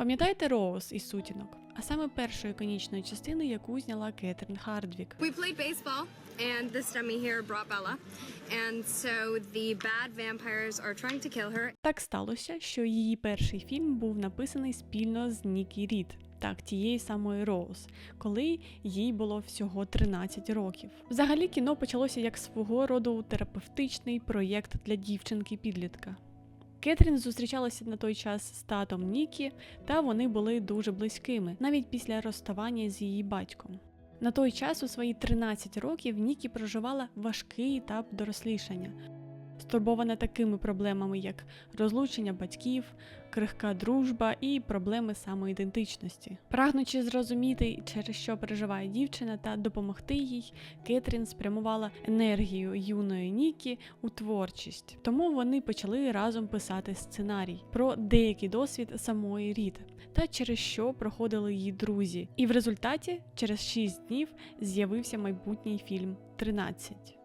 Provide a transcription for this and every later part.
Пам'ятаєте Роуз із сутінок? А саме першу іконічну частину, яку зняла Кетрін Хардвік. We played baseball, and this dummy here brought Bella. And so the bad vampires are trying to kill her. Так сталося, що її перший фільм був написаний спільно з Нікі Рід, так тієї самої Роуз, коли їй було всього 13 років. Взагалі кіно почалося як свого роду терапевтичний проєкт для дівчинки-підлітка. Кетрін зустрічалася на той час з татом Нікі, та вони були дуже близькими, навіть після розставання з її батьком. На той час, у свої 13 років, Нікі проживала важкий етап дорослішання, стурбована такими проблемами, як розлучення батьків, крихка дружба і проблеми самоідентичності. Прагнучи зрозуміти, через що переживає дівчина та допомогти їй, Кетрін спрямувала енергію юної Нікі у творчість. Тому вони почали разом писати сценарій про деякий досвід самої Рід та через що проходили її друзі. І в результаті, через 6 днів, з'явився майбутній фільм 13.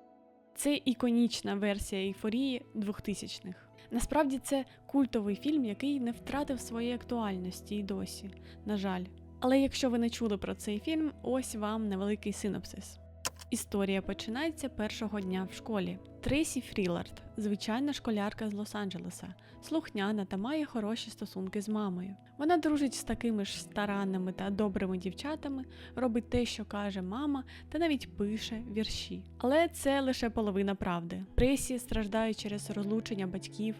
Це іконічна версія ейфорії 2000-х. Насправді це культовий фільм, який не втратив своєї актуальності і досі, на жаль. Але якщо ви не чули про цей фільм, ось вам невеликий синопсис. Історія починається першого дня в школі. Трейсі Фрілард, звичайна школярка з Лос-Анджелеса, слухняна та має хороші стосунки з мамою. Вона дружить з такими ж старанними та добрими дівчатами, робить те, що каже мама, та навіть пише вірші. Але це лише половина правди. Трейсі страждає через розлучення батьків.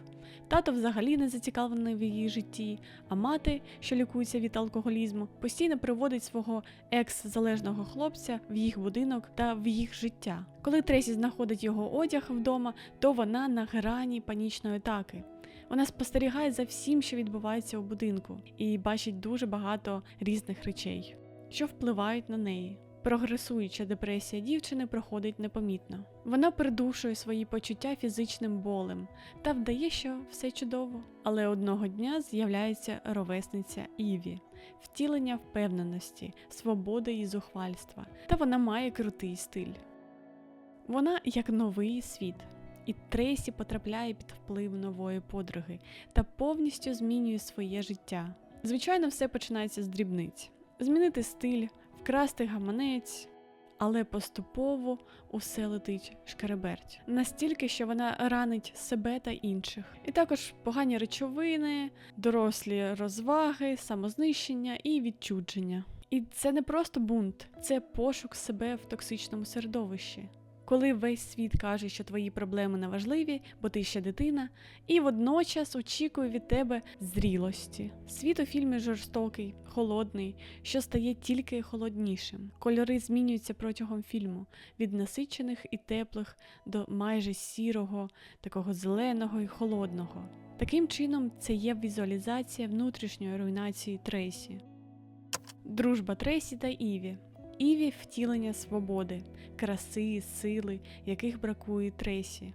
Тато взагалі не зацікавлений в її житті, а мати, що лікується від алкоголізму, постійно приводить свого екс-залежного хлопця в їх будинок та в їх життя. Коли Тресі знаходить його одяг вдома, то вона на грані панічної атаки. Вона спостерігає за всім, що відбувається у будинку, і бачить дуже багато різних речей, що впливають на неї. Прогресуюча депресія дівчини проходить непомітно. Вона придушує свої почуття фізичним болем та вдає, що все чудово. Але одного дня з'являється ровесниця Іві, втілення впевненості, свободи і зухвальства, та вона має крутий стиль. Вона як новий світ, і Трейсі потрапляє під вплив нової подруги та повністю змінює своє життя. Звичайно, все починається з дрібниць: змінити стиль, вкрасти гаманець. Але поступово усе летить шкереберть настільки, що вона ранить себе та інших. І також погані речовини, дорослі розваги, самознищення і відчудження. І це не просто бунт, це пошук себе в токсичному середовищі. Коли весь світ каже, що твої проблеми не важливі, бо ти ще дитина, і водночас очікує від тебе зрілості. Світ у фільмі жорстокий, холодний, що стає тільки холоднішим. Кольори змінюються протягом фільму від насичених і теплих до майже сірого, такого зеленого і холодного. Таким чином, це є візуалізація внутрішньої руйнації Трейсі. Дружба Трейсі та Іві. Іві втілення свободи, краси, сили, яких бракує Тресі.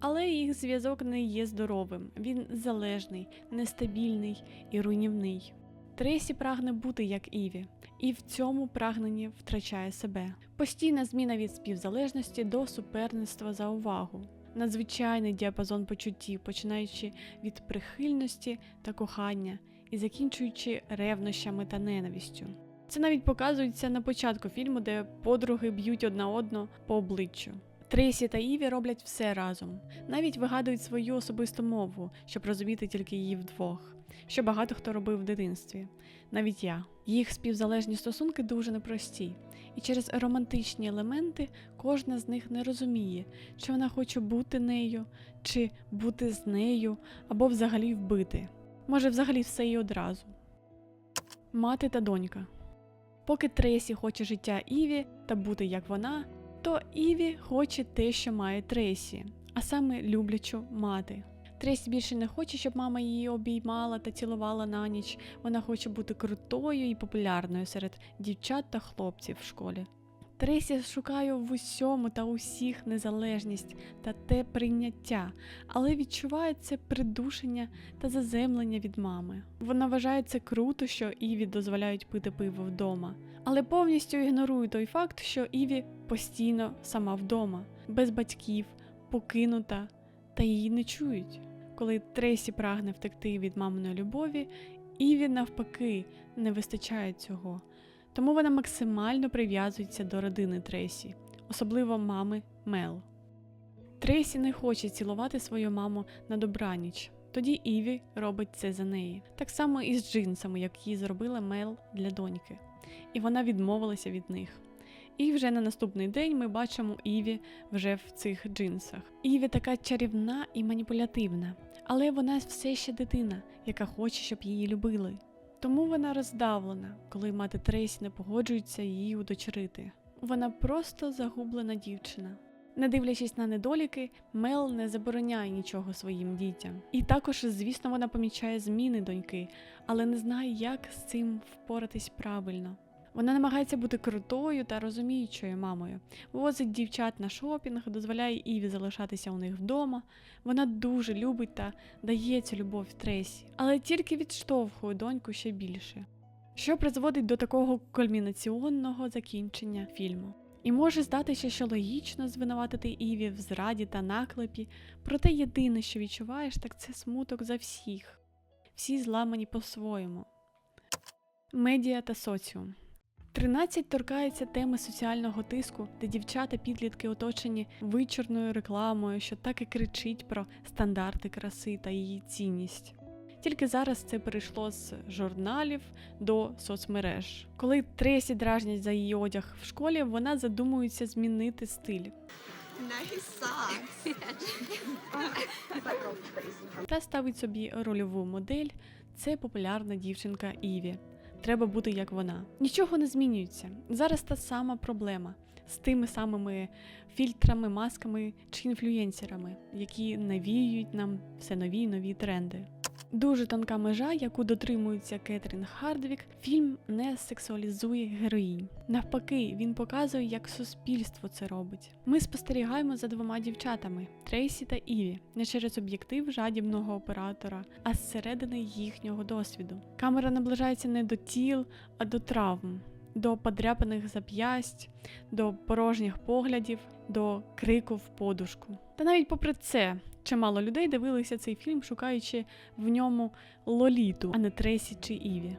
Але їх зв'язок не є здоровим, він залежний, нестабільний і руйнівний. Тресі прагне бути як Іві, і в цьому прагненні втрачає себе. Постійна зміна від співзалежності до суперництва за увагу. Надзвичайний діапазон почуттів, починаючи від прихильності та кохання і закінчуючи ревнощами та ненавистю. Це навіть показується на початку фільму, де подруги б'ють одна одну по обличчю. Трейсі та Іві роблять все разом, навіть вигадують свою особисту мову, щоб розуміти тільки її вдвох, що багато хто робив в дитинстві, навіть я. Їх співзалежні стосунки дуже непрості, і через романтичні елементи кожна з них не розуміє, чи вона хоче бути нею, чи бути з нею, або взагалі вбити. Може, взагалі все і одразу. Мати та донька. Поки Тресі хоче життя Іві та бути як вона, то Іві хоче те, що має Тресі, а саме люблячу мати. Трейсі більше не хоче, щоб мама її обіймала та цілувала на ніч. Вона хоче бути крутою і популярною серед дівчат та хлопців в школі. Тресі шукає в усьому та усіх незалежність та те прийняття, але відчуває це придушення та заземлення від мами. Вона вважає це круто, що Іві дозволяють пити пиво вдома, але повністю ігнорує той факт, що Іві постійно сама вдома, без батьків, покинута, та її не чують. Коли Тресі прагне втекти від маминої любові, Іві навпаки не вистачає цього. Тому вона максимально прив'язується до родини Трейсі, особливо мами Мел. Трейсі не хоче цілувати свою маму на добраніч. Тоді Іві робить це за неї. Так само і з джинсами, які зробила Мел для доньки. І вона відмовилася від них. І вже на наступний день ми бачимо Іві вже в цих джинсах. Іві така чарівна і маніпулятивна, але вона все ще дитина, яка хоче, щоб її любили. Тому вона роздавлена, коли мати Трейсі не погоджується її удочерити. Вона просто загублена дівчина. Не дивлячись на недоліки, Мел не забороняє нічого своїм дітям. І також, звісно, вона помічає зміни доньки, але не знає, як з цим впоратись правильно. Вона намагається бути крутою та розуміючою мамою, возить дівчат на шопінг, дозволяє Іві залишатися у них вдома. Вона дуже любить та дає цю любов Тресі, але тільки відштовхує доньку ще більше, що призводить до такого кульмінаціонного закінчення фільму. І може здатися, що логічно звинуватити Іві в зраді та наклепі, проте єдине, що відчуваєш, так це смуток за всіх. Всі зламані по-своєму. Медіа та соціум. 13 торкається теми соціального тиску, де дівчата-підлітки оточені вичорною рекламою, що так і кричить про стандарти краси та її цінність. Тільки зараз це перейшло з журналів до соцмереж. Коли Тресі дражнять за її одяг в школі, вона задумується змінити стиль та ставить собі рольову модель. Це популярна дівчинка Іві. Треба бути як вона. Нічого не змінюється. Зараз та сама проблема з тими самими фільтрами, масками чи інфлюєнсерами, які навіюють нам все нові і нові тренди. Дуже тонка межа, яку дотримується Кетрін Хардвік, фільм не сексуалізує героїнь. Навпаки, він показує, як суспільство це робить. Ми спостерігаємо за двома дівчатами Трейсі та Іві, не через об'єктив жадібного оператора, а зсередини їхнього досвіду. Камера наближається не до тіл, а до травм. До подряпаних зап'ясть, до порожніх поглядів, до крику в подушку. Та навіть попри це, чимало людей дивилися цей фільм, шукаючи в ньому Лоліту, а не Тресі чи Іві.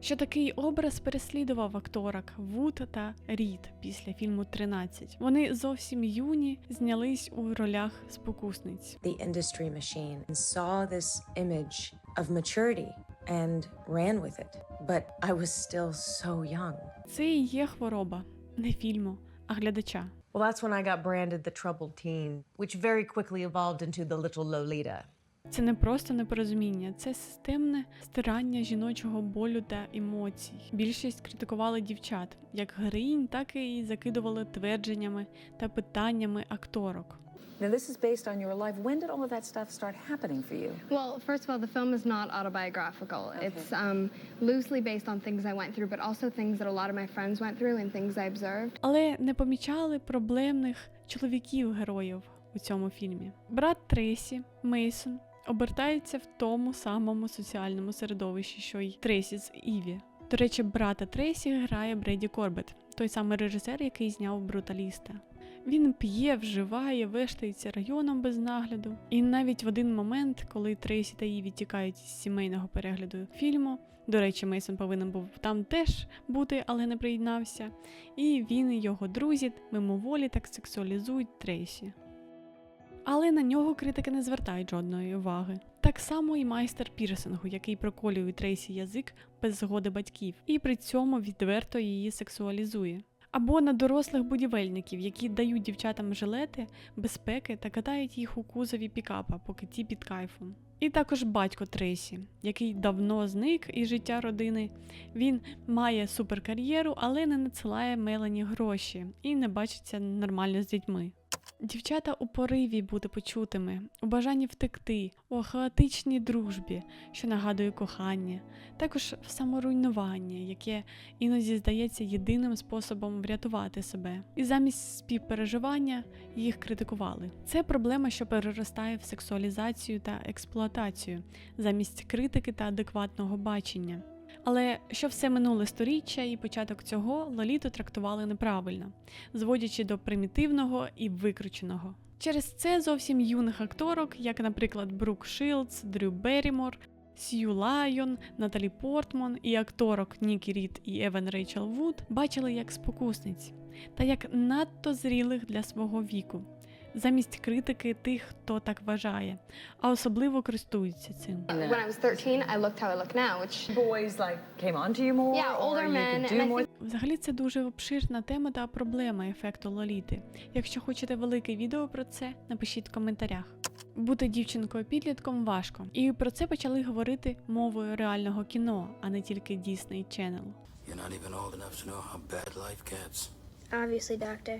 Що такий образ переслідував акторок Вуд та Рід після фільму «13». Вони зовсім юні знялись у ролях спокусниць. the industry machine saw this image of maturity and ran with it. But I was still so young. Це і є хвороба не фільму, а глядача. Well, that's when I got branded the troubled teen, which very quickly evolved into the little Lolita. Це не просто непорозуміння, це системне стирання жіночого болю та емоцій. Більшість критикували дівчат, як героїнь, так і закидували твердженнями та питаннями акторок. Now, this is based on your life. When did all of that stuff start happening for you? Well, first of all, the film is not autobiographical. It's um, loosely based on things I went through, but also things that a lot of my friends went through and things I observed. Але не помічали проблемних чоловіків героїв у цьому фільмі. Брат Тресі, Мейсон, обертається в тому самому соціальному середовищі, що й Тресі з Іві. До речі, брата Тресі грає Бреді Корбет, той самий режисер, який зняв бруталіста. Він п'є, вживає, вештається районом без нагляду. І навіть в один момент, коли Трейсі та Іві тікають з сімейного перегляду фільму, до речі, Мейсон повинен був там теж бути, але не приєднався. І він і його друзі мимоволі так сексуалізують Трейсі. Але на нього критики не звертають жодної уваги. Так само і майстер пірсингу, який проколює Трейсі язик без згоди батьків, і при цьому відверто її сексуалізує. Або на дорослих будівельників, які дають дівчатам жилети, безпеки та катають їх у кузові пікапа, поки ті під кайфом. І також батько Трейсі, який давно зник із життя родини. Він має суперкар'єру, але не надсилає Мелані гроші і не бачиться нормально з дітьми. Дівчата у пориві бути почутими, у бажанні втекти, у хаотичній дружбі, що нагадує кохання, також в саморуйнування, яке іноді здається єдиним способом врятувати себе. І замість співпереживання їх критикували. Це проблема, що переростає в сексуалізацію та експлуатацію, замість критики та адекватного бачення. Але що все минуле сторіччя і початок цього Лоліту трактували неправильно, зводячи до примітивного і викрученого. Через це зовсім юних акторок, як, наприклад, Брук Шилдс, Дрю Беррімор, Сью Лайон, Наталі Портман і акторок Нікі Рід і Еван Рейчел Вуд бачили як спокусниць та як надто зрілих для свого віку, замість критики тих, хто так вважає, а особливо користуються цим. When I was 13, I looked how I look now, which Boys like came on to you more. Yeah, older men, and do I more. think- Взагалі це дуже обширна тема та проблема ефекту Лоліти. Якщо хочете велике відео про це, напишіть в коментарях. Бути дівчинкою підлітком важко, і про це почали говорити мовою реального кіно, а не тільки Disney Channel. You're not even old enough to know how bad life gets. Obviously, Doctor,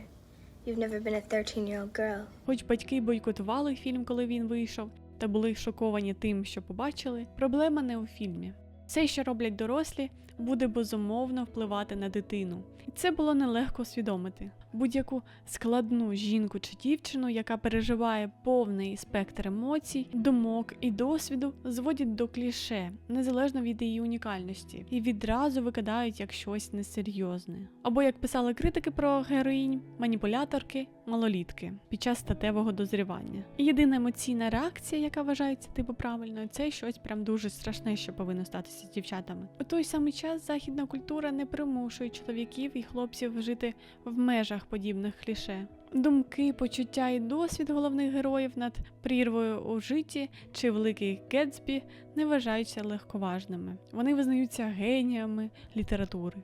you've never been a 13 year old girl. Хоч батьки бойкотували фільм, коли він вийшов, та були шоковані тим, що побачили, проблема не у фільмі. Все, що роблять дорослі, буде безумовно впливати на дитину. І це було нелегко усвідомити. Будь-яку складну жінку чи дівчину, яка переживає повний спектр емоцій, думок і досвіду, зводять до кліше, незалежно від її унікальності, і відразу викидають як щось несерйозне. Або як писали критики про героїнь, маніпуляторки, малолітки під час статевого дозрівання. Єдина емоційна реакція, яка вважається типу правильною, це щось прям дуже страшне, що повинно статися з дівчатами. У той самий час західна культура не примушує чоловіків і хлопців жити в межах подібних кліше. Думки, почуття і досвід головних героїв над прірвою у житті чи великий Гетсбі не вважаються легковажними. Вони визнаються геніями літератури.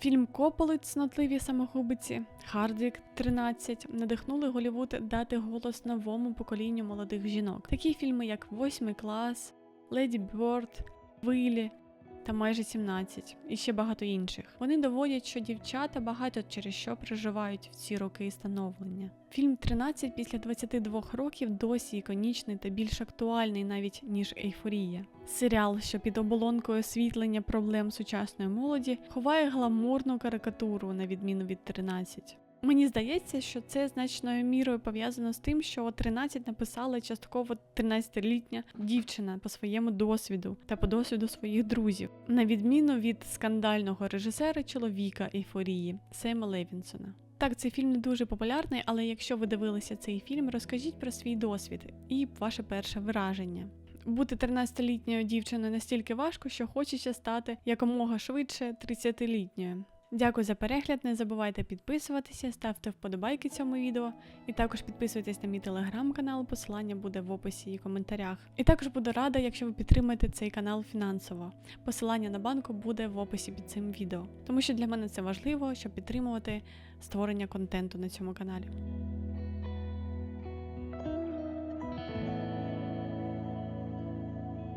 Фільм Кополи цнотливі самогубиці Хардік 13 надихнули Голівуд дати голос новому поколінню молодих жінок. Такі фільми, як Восьмий клас, Леді Бьорд, Вилі та майже 17 і ще багато інших. Вони доводять, що дівчата багато через що переживають в ці роки становлення. Фільм 13 після 22 років досі іконічний та більш актуальний навіть ніж ейфорія. Серіал, що під оболонкою освітлення проблем сучасної молоді, ховає гламурну карикатуру на відміну від 13. Мені здається, що це значною мірою пов'язано з тим, що 13 написала частково 13-літня дівчина по своєму досвіду та по досвіду своїх друзів, на відміну від скандального режисера чоловіка ейфорії Сема Левінсона. Так, цей фільм не дуже популярний, але якщо ви дивилися цей фільм, розкажіть про свій досвід і ваше перше враження. Бути 13-літньою дівчиною настільки важко, що хочеться стати якомога швидше 30-літньою. Дякую за перегляд. Не забувайте підписуватися, ставте вподобайки цьому відео, і також підписуйтесь на мій телеграм-канал, посилання буде в описі і коментарях. І також буду рада, якщо ви підтримаєте цей канал фінансово. Посилання на банку буде в описі під цим відео, тому що для мене це важливо, щоб підтримувати створення контенту на цьому каналі.